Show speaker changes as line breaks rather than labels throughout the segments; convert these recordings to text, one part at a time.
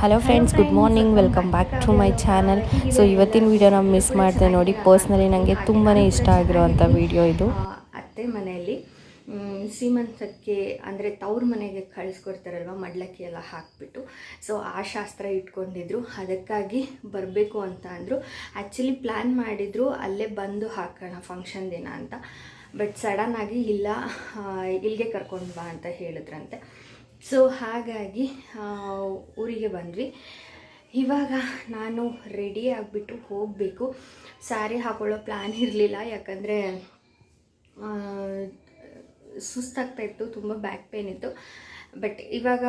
Hello friends good morning welcome back to my channel so ಇವತ್ತಿನ video ನಾವು miss ಮಾಡಿದೆ ನೋಡಿ ಪರ್ಸ್ನಲಿ ನನಗೆ ತುಂಬಾ ಇಷ್ಟ ಆಗಿರೋವಂಥ ವೀಡಿಯೋ ಇದು.
ಅತ್ತೆ ಮನೆಯಲ್ಲಿ ಸೀಮಂತಕ್ಕೆ ಅಂದರೆ ತವ್ರ ಮನೆಗೆ ಕಳಿಸ್ಕೊಡ್ತಾರಲ್ವ ಮಡ್ಲಕ್ಕಿ ಎಲ್ಲ ಹಾಕ್ಬಿಟ್ಟು. ಸೊ ಆ ಶಾಸ್ತ್ರ ಇಟ್ಕೊಂಡಿದ್ರು. ಅದಕ್ಕಾಗಿ ಬರಬೇಕು ಅಂತ ಅಂದರು. ಆ್ಯಕ್ಚುಲಿ ಪ್ಲ್ಯಾನ್ ಮಾಡಿದ್ರು ಅಲ್ಲೇ ಬಂದು ಹಾಕೋಣ ಫಂಕ್ಷನ್ ದಿನ ಅಂತ. ಬಟ್ ಸಡನ್ನಾಗಿ ಇಲ್ಲ ಇಲ್ಲಿಗೆ ಕರ್ಕೊಂಡು ಬಾ ಅಂತ ಹೇಳಿದ್ರಂತೆ. ಸೊ ಹಾಗಾಗಿ ಊರಿಗೆ ಬಂದ್ವಿ. ಇವಾಗ ನಾನು ರೆಡಿ ಆಗಿಬಿಟ್ಟು ಹೋಗಬೇಕು. ಸ್ಯಾರಿ ಹಾಕೊಳ್ಳೋ ಪ್ಲ್ಯಾನ್ ಇರಲಿಲ್ಲ. ಯಾಕಂದರೆ ಸುಸ್ತಾಗ್ತಾ ಇತ್ತು, ತುಂಬ ಬ್ಯಾಕ್ ಪೇನ್ ಇತ್ತು. ಬಟ್ ಇವಾಗ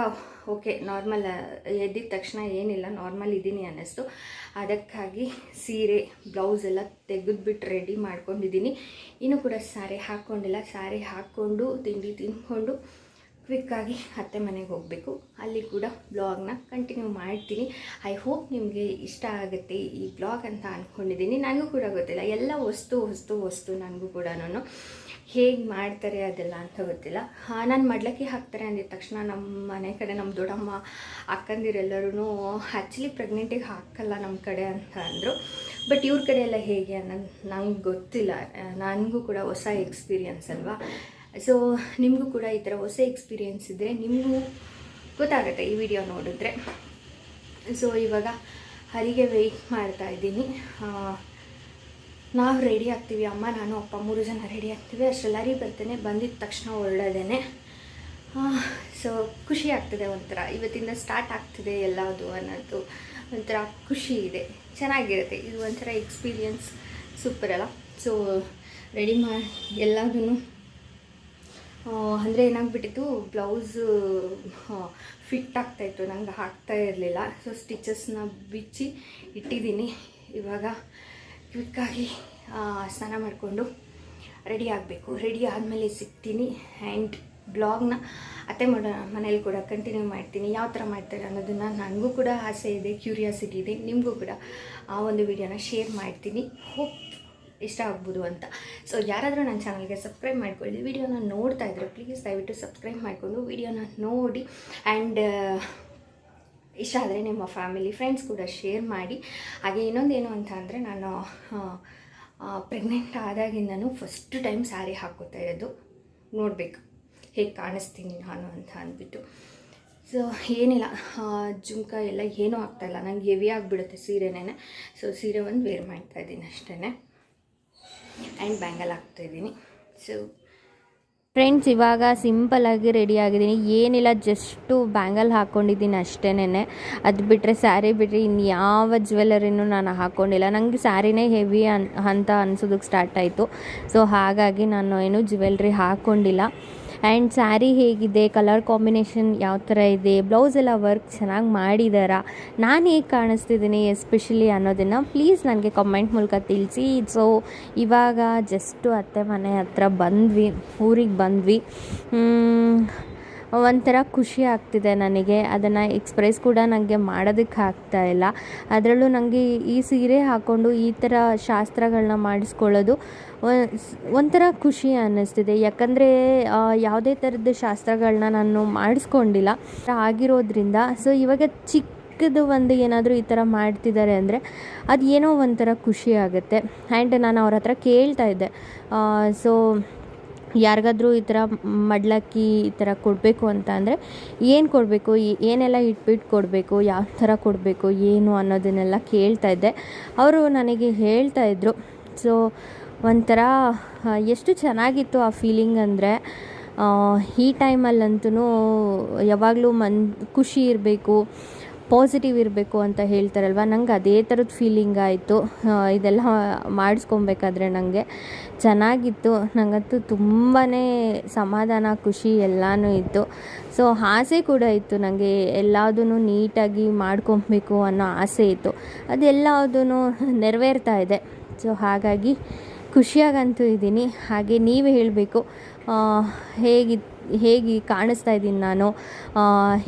ಓಕೆ ನಾರ್ಮಲ್ ಎದ್ದಿದ ತಕ್ಷಣ ಏನಿಲ್ಲ ನಾರ್ಮಲ್ ಇದ್ದೀನಿ ಅನ್ನಿಸ್ತು. ಅದಕ್ಕಾಗಿ ಸೀರೆ ಬ್ಲೌಸ್ ಎಲ್ಲ ತೆಗೆದ್ಬಿಟ್ಟು ರೆಡಿ ಮಾಡ್ಕೊಂಡಿದ್ದೀನಿ. ಇನ್ನೂ ಕೂಡ ಸ್ಯಾರಿ ಹಾಕ್ಕೊಂಡಿಲ್ಲ ಸ್ಯಾರಿ ಹಾಕ್ಕೊಂಡು, ತಿಂಡಿ ತಿಂದ್ಕೊಂಡು ಕ್ವಿಕ್ಕಾಗಿ ಅತ್ತೆ ಮನೆಗೆ ಹೋಗಬೇಕು. ಅಲ್ಲಿ ಕೂಡ ಬ್ಲಾಗ್ನ ಕಂಟಿನ್ಯೂ ಮಾಡ್ತೀನಿ. ಐ ಹೋಪ್ ನಿಮಗೆ ಇಷ್ಟ ಆಗುತ್ತೆ ಈ ಬ್ಲಾಗ್ ಅಂತ ಅಂದ್ಕೊಂಡಿದ್ದೀನಿ ನನಗೂ ಕೂಡ ಗೊತ್ತಿಲ್ಲ. ಎಲ್ಲ ವಸ್ತು ವಸ್ತು ವಸ್ತು ನನಗೂ ಕೂಡ ಹೇಗೆ ಮಾಡ್ತಾರೆ ಅದೆಲ್ಲ ಅಂತ ಗೊತ್ತಿಲ್ಲ. ನಾನು ಮಡ್ಲಕ್ಕಿ ಹಾಕ್ತಾರೆ ಅಂದಿದ ತಕ್ಷಣ ನಮ್ಮ ಮನೆ ಕಡೆ ನಮ್ಮ ದೊಡ್ಡಮ್ಮ ಅಕ್ಕಂದಿರೆಲ್ಲರೂ ಆ್ಯಕ್ಚುಲಿ ಪ್ರೆಗ್ನೆಂಟಿಗೆ ಹಾಕಲ್ಲ ನಮ್ಮ ಕಡೆ ಅಂತ ಅಂದರು. ಬಟ್ ಇವ್ರ ಕಡೆ ಎಲ್ಲ ಹೇಗೆ ಅನ್ನೋದು ನಂಗೆ ಗೊತ್ತಿಲ್ಲ. ನನಗೂ ಕೂಡ ಹೊಸ ಎಕ್ಸ್ಪೀರಿಯನ್ಸ್ ಅಲ್ವಾ? ಸೊ ನಿಮಗೂ ಕೂಡ ಈ ಥರ ಹೊಸ ಎಕ್ಸ್ಪೀರಿಯೆನ್ಸ್ ಇದ್ದರೆ ನಿಮಗೂ ಗೊತ್ತಾಗುತ್ತೆ ಈ ವಿಡಿಯೋ ನೋಡಿದ್ರೆ. ಸೊ ಇವಾಗ ಹರಿಗೆ ವೆಯ್ಟ್ ಮಾಡ್ತಾ ಇದ್ದೀನಿ. ನಾವು ರೆಡಿ ಆಗ್ತೀವಿ ಅಮ್ಮ, ನಾನು, ಅಪ್ಪ ಮೂರು ಜನ ರೆಡಿ ಆಗ್ತೀವಿ. ಅಷ್ಟೆಲ್ಲರಿ ಬರ್ತೇನೆ ಬಂದಿದ್ದ ತಕ್ಷಣ ಹೊರಡೋದೇನೆ ಸೊ ಖುಷಿ ಆಗ್ತದೆ ಒಂಥರ. ಇವತ್ತಿಂದ ಸ್ಟಾರ್ಟ್ ಆಗ್ತಿದೆ ಎಲ್ಲದು ಅನ್ನೋದು ಒಂಥರ ಖುಷಿ ಇದೆ. ಚೆನ್ನಾಗಿರುತ್ತೆ. ಇದು ಒಂಥರ ಎಕ್ಸ್ಪೀರಿಯನ್ಸ್ ಸೂಪರ್ ಅಲ್ಲ. ಸೊ ರೆಡಿ ಮಾಡಿ ಎಲ್ಲದನ್ನು ಅಂದರೆ ಏನಾಗ್ಬಿಟ್ಟಿತ್ತು ಬ್ಲೌಸ್ ಫಿಟ್ ಆಗ್ತಾಯಿತ್ತು ನಂಗೆ ಹಾಕ್ತಾ ಇರಲಿಲ್ಲ. ಸೊ ಸ್ಟಿಚಸ್ನ ಬಿಚ್ಚಿ ಇಟ್ಟಿದ್ದೀನಿ. ಇವಾಗ ಕ್ವಿಕ್ಕಾಗಿ ಸ್ನಾನ ಮಾಡಿಕೊಂಡು ರೆಡಿ ಆಗಬೇಕು. ರೆಡಿ ಆದಮೇಲೆ ಸಿಗ್ತೀನಿ ಆ್ಯಂಡ್ ಬ್ಲಾಗ್ನ ಅತ್ತೆ ಮಾಡೋ ಮನೇಲಿ ಕೂಡ ಕಂಟಿನ್ಯೂ ಮಾಡ್ತೀನಿ. ಯಾವ ಥರ ಮಾಡ್ತಾರೆ ಅನ್ನೋದನ್ನು ನನಗೂ ಕೂಡ ಆಸೆ ಇದೆ ಕ್ಯೂರಿಯಾಸಿಟಿ ಇದೆ, ನಿಮಗೂ ಕೂಡ ಆ ಒಂದು ವಿಡಿಯೋನ ಶೇರ್ ಮಾಡ್ತೀನಿ. ಹೋಪ್ ಇಷ್ಟ ಆಗ್ಬೋದು ಅಂತ. ಸೊ ಯಾರಾದರೂ ನನ್ನ ಚಾನಲ್ಗೆ ಸಬ್ಸ್ಕ್ರೈಬ್ ಮಾಡ್ಕೊಳ್ಳಿ ವಿಡಿಯೋನ ನೋಡ್ತಾ ಇದ್ರೆ ಪ್ಲೀಸ್ ದಯವಿಟ್ಟು ಸಬ್ಸ್ಕ್ರೈಬ್ ಮಾಡಿಕೊಂಡು ವಿಡಿಯೋನ ನೋಡಿ. ಆ್ಯಂಡ್ ಇಷ್ಟ ಆದರೆ ನಿಮ್ಮ ಫ್ಯಾಮಿಲಿ ಫ್ರೆಂಡ್ಸ್ ಕೂಡ ಶೇರ್ ಮಾಡಿ. ಹಾಗೆ ಇನ್ನೊಂದೇನು ಅಂತ ಅಂದರೆ ನಾನು ಪ್ರೆಗ್ನೆಂಟ್ ಆದಾಗಿಂದನೂ ಫಸ್ಟ್ ಟೈಮ್ ಸ್ಯಾರಿ ಹಾಕೋತಾ ಇರೋದು ನೋಡಬೇಕು. ಹೇಗೆ ಕಾಣಿಸ್ತೀನಿ ನಾನು ಅಂತ ಅಂದ್ಬಿಟ್ಟು. ಸೊ ಏನಿಲ್ಲ ಜುಮ್ಕ ಎಲ್ಲ ಏನೂ ಆಗ್ತಾಯಿಲ್ಲ ನಂಗೆ ಹೆವಿ ಆಗಿಬಿಡುತ್ತೆ ಸೀರೆನೇ ಸೊ ಸೀರೆ ಒಂದು ವೇರ್ ಮಾಡ್ತಾ ಇದ್ದೀನಿ ಅಷ್ಟೇ ಆ್ಯಂಡ್ ಬ್ಯಾಂಗಲ್ ಹಾಕ್ತಾಯಿದ್ದೀನಿ ಸೊ
ಫ್ರೆಂಡ್ಸ್ ಇವಾಗ ಸಿಂಪಲಾಗಿ ರೆಡಿ ಆಗಿದ್ದೀನಿ. ಏನಿಲ್ಲ ಜಸ್ಟು ಬ್ಯಾಂಗಲ್ ಹಾಕ್ಕೊಂಡಿದ್ದೀನಿ ಅಷ್ಟೇನೆ ಅದು ಬಿಟ್ಟರೆ ಸ್ಯಾರಿ ಬಿಟ್ಟರೆ ಇನ್ಯಾವ ಯಾವ ಜ್ಯುವೆಲರಿನೂ ನಾನು ಹಾಕ್ಕೊಂಡಿಲ್ಲ ನನಗೆ ಸ್ಯಾರಿನೇ ಹೆವಿ ಅನ್, ಅಂತ ಅನ್ಸೋದಕ್ಕೆ ಸ್ಟಾರ್ಟ್ ಆಯಿತು. ಸೊ ಹಾಗಾಗಿ ನಾನು ಏನು ಜ್ಯುವೆಲ್ರಿ ಹಾಕ್ಕೊಂಡಿಲ್ಲ ಆ್ಯಂಡ್ ಸ್ಯಾರಿ ಹೇಗಿದೆ, ಕಲರ್ ಕಾಂಬಿನೇಷನ್ ಯಾವ ಥರ ಇದೆ, ಬ್ಲೌಸ್ ಎಲ್ಲ ವರ್ಕ್ ಚೆನ್ನಾಗಿ ಮಾಡಿದಾರಾ, ನಾನು ಹೇಗೆ ಕಾಣಿಸ್ತಿದ್ದೀನಿ ಎಸ್ಪೆಷಲಿ ಅನ್ನೋದನ್ನು ಪ್ಲೀಸ್ ನನಗೆ ಕಮೆಂಟ್ ಮೂಲಕ ತಿಳಿಸಿ. ಸೊ ಇವಾಗ ಜಸ್ಟು ಅತ್ತೆ ಮನೆ ಹತ್ರ ಬಂದ್ವಿ, ಊರಿಗೆ ಬಂದ್ವಿ. ಒಂಥರ ಖುಷಿ ಆಗ್ತಿದೆ ನನಗೆ. ಅದನ್ನು ಎಕ್ಸ್ಪ್ರೆಸ್ ಕೂಡ ನನಗೆ ಮಾಡೋದಕ್ಕೆ ಆಗ್ತಾ ಇಲ್ಲ. ಅದರಲ್ಲೂ ನನಗೆ ಈ ಸೀರೆ ಹಾಕ್ಕೊಂಡು ಈ ಥರ ಶಾಸ್ತ್ರಗಳನ್ನ ಮಾಡಿಸ್ಕೊಳ್ಳೋದು ಒಂಥರ ಖುಷಿ ಅನ್ನಿಸ್ತಿದೆ. ಯಾಕಂದರೆ ಯಾವುದೇ ಥರದ ಶಾಸ್ತ್ರಗಳನ್ನ ನಾನು ಮಾಡಿಸ್ಕೊಂಡಿಲ್ಲ. ಆಗಿರೋದ್ರಿಂದ ಸೊ ಇವಾಗ ಚಿಕ್ಕದು ಒಂದು ಏನಾದರೂ ಈ ಥರ ಮಾಡ್ತಿದ್ದಾರೆ ಅಂದರೆ ಅದು ಏನೋ ಒಂಥರ ಖುಷಿ ಆಗುತ್ತೆ. ಆ್ಯಂಡ್ ನಾನು ಅವ್ರ ಹತ್ರ ಕೇಳ್ತಾ ಇದ್ದೆ. ಸೊ ಯಾರಿಗಾದ್ರೂ ಈ ಥರ ಮಡ್ಲಕ್ಕಿ ಈ ಥರ ಕೊಡಬೇಕು ಅಂತ ಅಂದರೆ ಏನು ಕೊಡಬೇಕು? ಏನೆಲ್ಲ ಇಟ್ಬಿಟ್ಟು ಕೊಡಬೇಕು? ಯಾವ ಥರ ಕೊಡಬೇಕು? ಏನು ಅನ್ನೋದನ್ನೆಲ್ಲ ಕೇಳ್ತಾ ಇದ್ದೆ. ಅವರು ನನಗೆ ಹೇಳ್ತಾ ಇದ್ದರು ಸೊ ಒಂಥರ ಎಷ್ಟು ಚೆನ್ನಾಗಿತ್ತು ಆ ಫೀಲಿಂಗ್ ಅಂದರೆ ಈ ಟೈಮಲ್ಲಂತೂ ಯಾವಾಗಲೂ ಮನ್, ಖುಷಿ ಇರಬೇಕು. ಪಾಸಿಟಿವ್ ಇರಬೇಕು ಅಂತ ಹೇಳ್ತಾರಲ್ವ? ನಂಗೆ ಅದೇ ಥರದ ಫೀಲಿಂಗ್ ಆಯಿತು. ಇದೆಲ್ಲ ಮಾಡಿಸ್ಕೊಬೇಕಾದ್ರೆ ನನಗೆ ಚೆನ್ನಾಗಿತ್ತು. ನನಗಂತೂ ತುಂಬಾ ಸಮಾಧಾನ, ಖುಷಿ ಎಲ್ಲನೂ ಇತ್ತು. ಸೊ ಆಸೆ ಕೂಡ ಇತ್ತು ನನಗೆ ಎಲ್ಲದೂ ನೀಟಾಗಿ ಮಾಡ್ಕೊಬೇಕು ಅನ್ನೋ ಆಸೆ ಇತ್ತು. ಅದೆಲ್ಲದೂ ನೆರವೇರ್ತಾ ಇದೆ. ಸೊ ಹಾಗಾಗಿ ಖುಷಿಯಾಗಂತೂ ಇದ್ದೀನಿ. ಹಾಗೆ ನೀವು ಹೇಳಬೇಕು. ಹೇಗಿ ಹೇಗೆ ಕಾಣಿಸ್ತಾ ಇದ್ದೀನಿ ನಾನು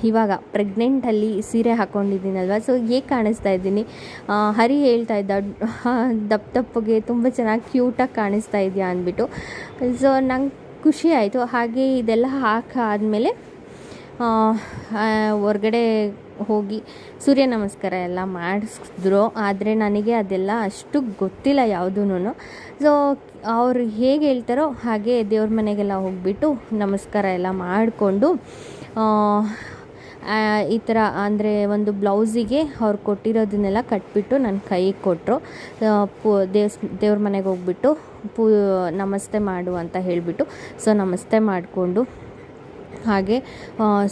ಇವಾಗ ಪ್ರೆಗ್ನೆಂಟಲ್ಲಿ ಸೀರೆ ಹಾಕ್ಕೊಂಡಿದ್ದೀನಲ್ವ ಸೊ ಹೇಗೆ ಕಾಣಿಸ್ತಾ ಇದ್ದೀನಿ? ಹರಿ ಹೇಳ್ತಾ ಇದ್ದ ದಪ್ಪ ದಪ್ಪಗೆ ತುಂಬ ಚೆನ್ನಾಗಿ ಕ್ಯೂಟಾಗಿ ಕಾಣಿಸ್ತಾ ಇದೆಯಾ ಅಂದ್ಬಿಟ್ಟು. ಸೊ ನಂಗೆ ಖುಷಿ ಆಯಿತು. ಹಾಗೆ ಇದೆಲ್ಲ ಹಾಕಾದಮೇಲೆ ಹೊರಗಡೆ ಹೋಗಿ ಸೂರ್ಯ ನಮಸ್ಕಾರ ಎಲ್ಲ ಮಾಡಿಸಿದ್ರು. ಆದರೆ ನನಗೆ ಅದೆಲ್ಲ ಅಷ್ಟು ಗೊತ್ತಿಲ್ಲ ಯಾವುದೂ ಸೊ ಅವರು ಹೇಗೆ ಹೇಳ್ತಾರೋ ಹಾಗೆ ದೇವ್ರ ಮನೆಗೆಲ್ಲ ಹೋಗಿಬಿಟ್ಟು ನಮಸ್ಕಾರ ಎಲ್ಲ ಮಾಡಿಕೊಂಡು ಈ ಥರ ಅಂದರೆ ಒಂದು ಬ್ಲೌಸಿಗೆ ಅವ್ರು ಕೊಟ್ಟಿರೋದನ್ನೆಲ್ಲ ಕಟ್ಬಿಟ್ಟು ನನ್ನ ಕೈಗೆ ಕೊಟ್ಟರು. ಪು, ದೇವ್ಸ್, ದೇವ್ರ ಮನೆಗೆ ಹೋಗ್ಬಿಟ್ಟು ಪೂ, ನಮಸ್ತೆ ಮಾಡು ಅಂತ ಹೇಳಿಬಿಟ್ಟು. ಸೊ, ನಮಸ್ತೆ ಮಾಡಿಕೊಂಡು ಹಾಗೆ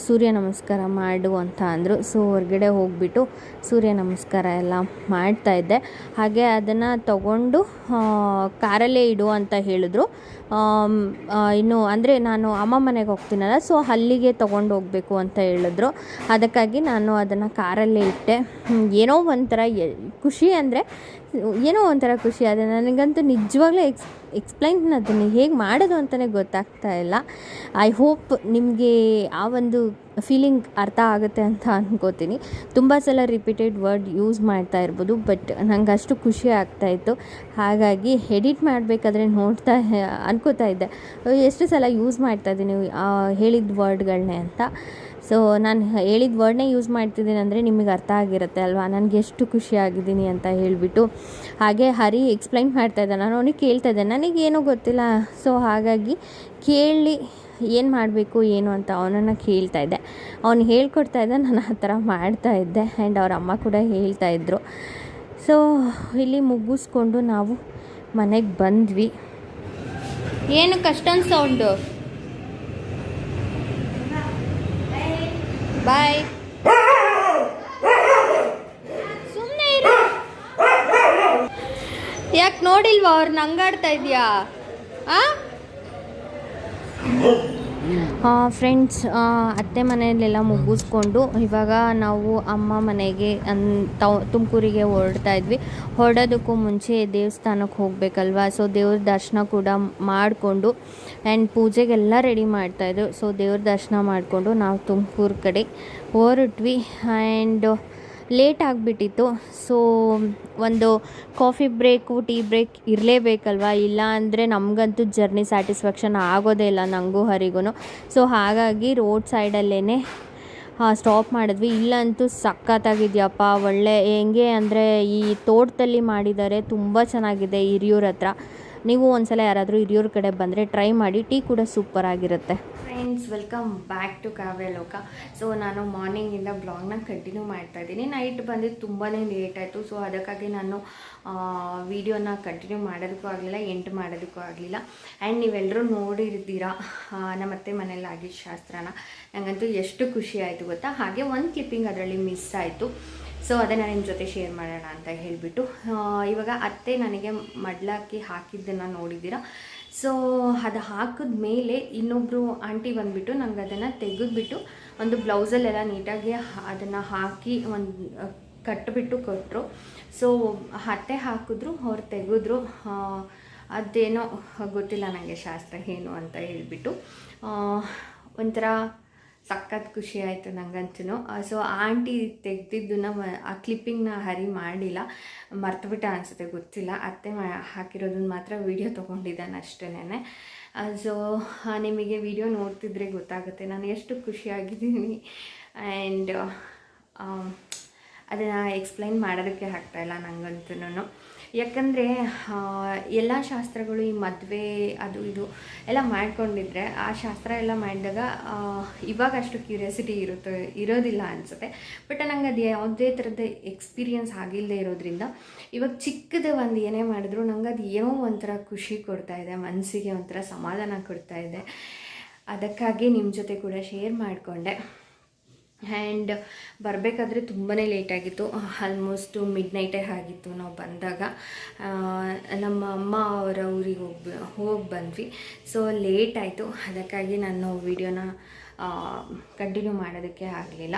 ಸೂರ್ಯ ನಮಸ್ಕಾರ ಮಾಡು ಅಂತ ಅಂದರು. ಸೊ, ಹೊರಗಡೆ ಹೋಗಿಬಿಟ್ಟು ಸೂರ್ಯ ನಮಸ್ಕಾರ ಎಲ್ಲ ಮಾಡ್ತಾಯಿದ್ದೆ ಹಾಗೆ ಅದನ್ನು ತಗೊಂಡು ಕಾರಲ್ಲೇ ಇಡು ಅಂತ ಹೇಳಿದ್ರು. ಇನ್ನು ಅಂದರೆ ನಾನು ಅಮ್ಮ ಮನೆಗೆ ಹೋಗ್ತೀನಲ್ಲ, ಸೊ ಅಲ್ಲಿಗೆ ತೊಗೊಂಡು ಹೋಗಬೇಕು ಅಂತ ಹೇಳಿದ್ರು. ಅದಕ್ಕಾಗಿ ನಾನು ಅದನ್ನು ಕಾರಲ್ಲೇ ಇಟ್ಟೆ. ಏನೋ ಒಂಥರ ಖುಷಿ ಅಂದರೆ, ಏನೋ ಒಂಥರ ಖುಷಿ. ಅದೇ ನನಗಂತೂ ನಿಜವಾಗ್ಲೂ ಎಕ್ಸ್ ಎಕ್ಸ್ಪ್ಲೈನ್ ಅದನ್ನು ಹೇಗೆ ಮಾಡೋದು ಅಂತಲೇ ಗೊತ್ತಾಗ್ತಾ ಇಲ್ಲ. ಐ ಹೋಪ್ ನಿಮಗೆ ಆ ಒಂದು ಫೀಲಿಂಗ್ ಅರ್ಥ ಆಗುತ್ತೆ ಅಂತ ಅನ್ಕೋತೀನಿ. ತುಂಬ ಸಲ ರಿಪೀಟೆಡ್ ವರ್ಡ್ ಯೂಸ್ ಮಾಡ್ತಾ ಇರ್ಬೋದು ಬಟ್ ನಂಗೆ ಅಷ್ಟು ಖುಷಿ ಆಗ್ತಾಯಿತ್ತು ಹಾಗಾಗಿ ಎಡಿಟ್ ಮಾಡಬೇಕಾದ್ರೆ ನೋಡ್ತಾ ಅನ್ಕೋತಾ ಇದ್ದೆ. ಎಷ್ಟು ಸಲ ಯೂಸ್ ಮಾಡ್ತಾ ಇದ್ದೀನಿ ಹೇಳಿದ ವರ್ಡ್ಗಳನ್ನೇ ಅಂತ. ಸೊ ನಾನು ಹೇಳಿದ ವರ್ಡ್ನೇ ಯೂಸ್ ಮಾಡ್ತಿದ್ದೀನಿ ಅಂದರೆ ನಿಮಗೆ ಅರ್ಥ ಆಗಿರುತ್ತೆ ಅಲ್ವಾ? ನನಗೆ ಎಷ್ಟು ಖುಷಿ ಆಗಿದ್ದೀನಿ ಅಂತ ಹೇಳಿಬಿಟ್ಟು. ಹಾಗೆ ಹರಿ ಎಕ್ಸ್ಪ್ಲೈನ್ ಮಾಡ್ತಾ ಇದ್ದೆ ನಾನು ಅವನಿಗೆ ಕೇಳ್ತಾ ಇದ್ದೆ ನನಗೇನೂ ಗೊತ್ತಿಲ್ಲ. ಸೊ ಹಾಗಾಗಿ ಕೇಳಿ ಏನು ಮಾಡಬೇಕು, ಏನು ಅಂತ ಅವನನ್ನು ಕೇಳ್ತಾ ಇದ್ದೆ. ಅವ್ನು ಹೇಳ್ಕೊಡ್ತಾ ಇದ್ದ, ನಾನು ಆ ಥರ ಮಾಡ್ತಾ ಇದ್ದೆ ಆ್ಯಂಡ್ ಅವ್ರ ಅಮ್ಮ ಕೂಡ ಹೇಳ್ತಾ ಇದ್ದರು ಸೊ ಇಲ್ಲಿ ಮುಗಿಸ್ಕೊಂಡು ನಾವು ಮನೆಗೆ ಬಂದ್ವಿ. ಏನು ಕಷ್ಟೊಂದು ಸೌಂಡು ಬಾಯ್. ಸುಮ್ಮನೆ ಇರು. ಯಾಕೆ ನೋಡಿಲ್ವಾ ಅವ್ರನ್ನ ನಂಗಾಡ್ತಾ ಇದೆಯಾ? ಆ? ಫ್ರೆಂಡ್ಸ್ ಅತ್ತೆ ಮನೆಯಲ್ಲೆಲ್ಲ ಮುಗಿಸ್ಕೊಂಡು ಇವಾಗ ನಾವು ಅಮ್ಮ ಮನೆಗೆ, ಅನ್ ತುಮಕೂರಿಗೆ ಹೊರಡ್ತಾ ಇದ್ವಿ. ಹೊರಡೋದಕ್ಕೂ ಮುಂಚೆ ದೇವಸ್ಥಾನಕ್ಕೆ ಹೋಗಬೇಕಲ್ವಾ? ಸೊ ದೇವ್ರ ದರ್ಶನ ಕೂಡ ಮಾಡಿಕೊಂಡು ಆ್ಯಂಡ್ ಪೂಜೆಗೆಲ್ಲ ರೆಡಿ ಮಾಡ್ತಾಯಿದ್ರು ಸೊ ದೇವ್ರ ದರ್ಶನ ಮಾಡಿಕೊಂಡು ನಾವು ತುಮಕೂರು ಕಡೆ ಹೊರಟ್ವಿ. ಆ್ಯಂಡ್ ಲೇಟ್ ಆಗಿಬಿಟ್ಟಿತ್ತು. ಸೊ, ಒಂದು ಕಾಫಿ ಬ್ರೇಕು, ಟೀ ಬ್ರೇಕ್ ಇರಲೇಬೇಕಲ್ವ? ಇಲ್ಲ ಅಂದರೆ ನಮಗಂತೂ ಜರ್ನಿ ಸ್ಯಾಟಿಸ್ಫ್ಯಾಕ್ಷನ್ ಆಗೋದೇ ಇಲ್ಲ ನನಗೂ ಹರಿಗೂ ಸೊ, ಹಾಗಾಗಿ ರೋಡ್ ಸೈಡಲ್ಲೇ ಸ್ಟಾಪ್ ಮಾಡಿದ್ವಿ. ಇಲ್ಲಂತೂ ಸಖತ್ತಾಗಿದೆಯಪ್ಪ. ಒಳ್ಳೆ, ಹೆಂಗೆ ಅಂದರೆ ಈ ತೋಟದಲ್ಲಿ ಮಾಡಿದ್ದಾರೆ ತುಂಬ ಚೆನ್ನಾಗಿದೆ ಹಿರಿಯೂರ ಹತ್ರ. ನೀವು ಒಂದ್ಸಲ ಯಾರಾದರೂ ಹಿರಿಯೂರ ಕಡೆ ಬಂದರೆ ಟ್ರೈ ಮಾಡಿ. ಟೀ ಕೂಡ ಸೂಪರ್ ಆಗಿರುತ್ತೆ. Friends welcome back to Kavya Loka so ನಾನು ಮಾರ್ನಿಂಗಿಂದ ಬ್ಲಾಗ್ನ ಕಂಟಿನ್ಯೂ ಮಾಡ್ತಾ ಇದ್ದೀನಿ. ನೈಟ್ ಬಂದಿದ್ದು ತುಂಬಾ ಲೇಟ್ ಆಯಿತು. ಸೊ ಅದಕ್ಕಾಗಿ ನಾನು ವಿಡಿಯೋನ ಕಂಟಿನ್ಯೂ ಮಾಡೋದಕ್ಕೂ ಆಗಲಿಲ್ಲ ಎಂಟು ಮಾಡೋದಕ್ಕೂ ಆಗಲಿಲ್ಲ. ಆ್ಯಂಡ್ ನೀವೆಲ್ಲರೂ ನೋಡಿರ್ತೀರಾ ನಮ್ಮ ಅತ್ತೆ ಮನೇಲಿ ಆಗಿ ಶಾಸ್ತ್ರನ. ನನಗಂತೂ ಎಷ್ಟು ಖುಷಿ ಆಯಿತು ಗೊತ್ತಾ? ಹಾಗೆ ಒಂದು ಕ್ಲಿಪ್ಪಿಂಗ್ ಅದರಲ್ಲಿ ಮಿಸ್ ಆಯಿತು. ಸೊ ಅದನ್ನು ನಿಮ್ಮ ಜೊತೆ ಶೇರ್ ಮಾಡೋಣ ಅಂತ ಹೇಳಿಬಿಟ್ಟು ಇವಾಗ ಅತ್ತೆ ನನಗೆ ಮಡ್ಲಾಕಿ ಹಾಕಿದ್ದನ್ನು ನೋಡಿದ್ದೀರಾ? ಸೊ ಅದು ಹಾಕಿದ ಮೇಲೆ ಇನ್ನೊಬ್ಬರು ಆಂಟಿ ಬಂದುಬಿಟ್ಟು ನಂಗೆ ಅದನ್ನು ತೆಗೆದುಬಿಟ್ಟು ಒಂದು ಬ್ಲೌಸಲ್ಲೆಲ್ಲ ನೀಟಾಗಿ ಅದನ್ನು ಹಾಕಿ ಒಂದು ಕಟ್ಟಿಬಿಟ್ಟು ಕೊಟ್ಟರು ಸೊ ಹತ್ತೆ ಹಾಕಿದ್ರು, ಅವ್ರು ತೆಗೆದ್ರು. ಅದೇನೋ, ಗೊತ್ತಿಲ್ಲ ನನಗೆ ಶಾಸ್ತ್ರ ಏನು ಅಂತ ಹೇಳಿಬಿಟ್ಟು. ಒಂಥರ ಸಖತ್ ಖುಷಿ ಆಯಿತು ನನಗಂತೂ ಸೊ ಆಂಟಿ ತೆಗೆದಿದ್ದನ್ನ ಆ ಕ್ಲಿಪ್ಪಿಂಗ್ನ ಹರಿ ಮಾಡಿಲ್ಲ ಮರ್ತುಬಿಟ್ಟ ಅನಿಸುತ್ತೆ, ಗೊತ್ತಿಲ್ಲ. ಅತ್ತೆ ಹಾಕಿರೋದನ್ನ ಮಾತ್ರ ವೀಡಿಯೋ ತೊಗೊಂಡಿದ್ದಾನೆ ಅಷ್ಟೇನೆ ಸೊ ನಿಮಗೆ ವಿಡಿಯೋ ನೋಡ್ತಿದ್ರೆ ಗೊತ್ತಾಗುತ್ತೆ. ನಾನು ಎಷ್ಟು ಖುಷಿಯಾಗಿದ್ದೀನಿ. ಆ್ಯಂಡ್ ಅದನ್ನು ಎಕ್ಸ್ಪ್ಲೈನ್ ಮಾಡೋದಕ್ಕೆ ಆಗ್ತಾಯಿಲ್ಲ ನನಗಂತೂ ಯಾಕಂದರೆ ಎಲ್ಲ ಶಾಸ್ತ್ರಗಳು ಈ ಮದುವೆ, ಅದು ಇದು ಎಲ್ಲ ಮಾಡ್ಕೊಂಡಿದ್ರೆ ಆ ಶಾಸ್ತ್ರ ಎಲ್ಲ ಮಾಡಿದಾಗ ಇವಾಗ ಅಷ್ಟು ಕ್ಯೂರಿಯಾಸಿಟಿ ಇರುತ್ತೆ, ಇರೋದಿಲ್ಲ ಅನಿಸುತ್ತೆ. ಬಟ್ ನಂಗೆ ಅದು ಯಾವುದೇ ಥರದ ಎಕ್ಸ್ಪೀರಿಯನ್ಸ್ ಆಗಿಲ್ಲದೆ ಇರೋದ್ರಿಂದ, ಇವಾಗ ಚಿಕ್ಕದ ಒಂದು ಏನೇ ಮಾಡಿದ್ರು ನಂಗೆ ಅದು ಏನೋ ಒಂಥರ ಖುಷಿ ಕೊಡ್ತಾ ಇದೆ ಮನಸ್ಸಿಗೆ ಒಂಥರ ಸಮಾಧಾನ ಕೊಡ್ತಾ ಇದೆ. ಅದಕ್ಕಾಗಿ ನಿಮ್ಮ ಜೊತೆ ಕೂಡ ಶೇರ್ ಮಾಡಿಕೊಂಡೆ. ಆ್ಯಂಡ್ ಬರಬೇಕಾದ್ರೆ ತುಂಬಾ ಲೇಟಾಗಿತ್ತು ಆಲ್ಮೋಸ್ಟು ಮಿಡ್ ನೈಟೇ ಆಗಿತ್ತು ನಾವು ಬಂದಾಗ. ನಮ್ಮ ಅಮ್ಮ ಅವರ ಊರಿಗೆ ಹೋಗಿ ಹೋಗಿ ಬಂದ್ವಿ. ಸೊ ಲೇಟ್ ಆಯಿತು. ಅದಕ್ಕಾಗಿ ನಾನು ವೀಡಿಯೋನ ಕಂಟಿನ್ಯೂ ಮಾಡೋದಕ್ಕೆ ಆಗಲಿಲ್ಲ.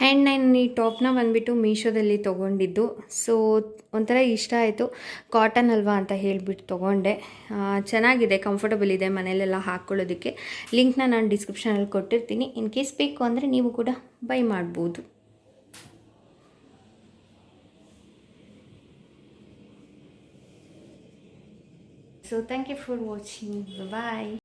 ಆ್ಯಂಡ್ ನಾನು ಈ ಟಾಪ್ನ ಬಂದುಬಿಟ್ಟು ಮೀಶೋದಲ್ಲಿ ತೊಗೊಂಡಿದ್ದು. ಸೊ ಒಂಥರ ಇಷ್ಟ ಆಯಿತು. ಕಾಟನ್ ಅಲ್ವಾ ಅಂತ ಹೇಳಿಬಿಟ್ಟು ತೊಗೊಂಡೆ. ಚೆನ್ನಾಗಿದೆ ಕಂಫರ್ಟಬಲ್ ಇದೆ ಮನೇಲೆಲ್ಲ ಹಾಕ್ಕೊಳ್ಳೋದಕ್ಕೆ. ಲಿಂಕ್ನ ನಾನು ಡಿಸ್ಕ್ರಿಪ್ಷನಲ್ಲಿ ಕೊಟ್ಟಿರ್ತೀನಿ. ಇನ್ ಕೇಸ್ ಬೇಕು ಅಂದರೆ ನೀವು ಕೂಡ ಬೈ ಮಾಡ್ಬೋದು. So thank you for watching bye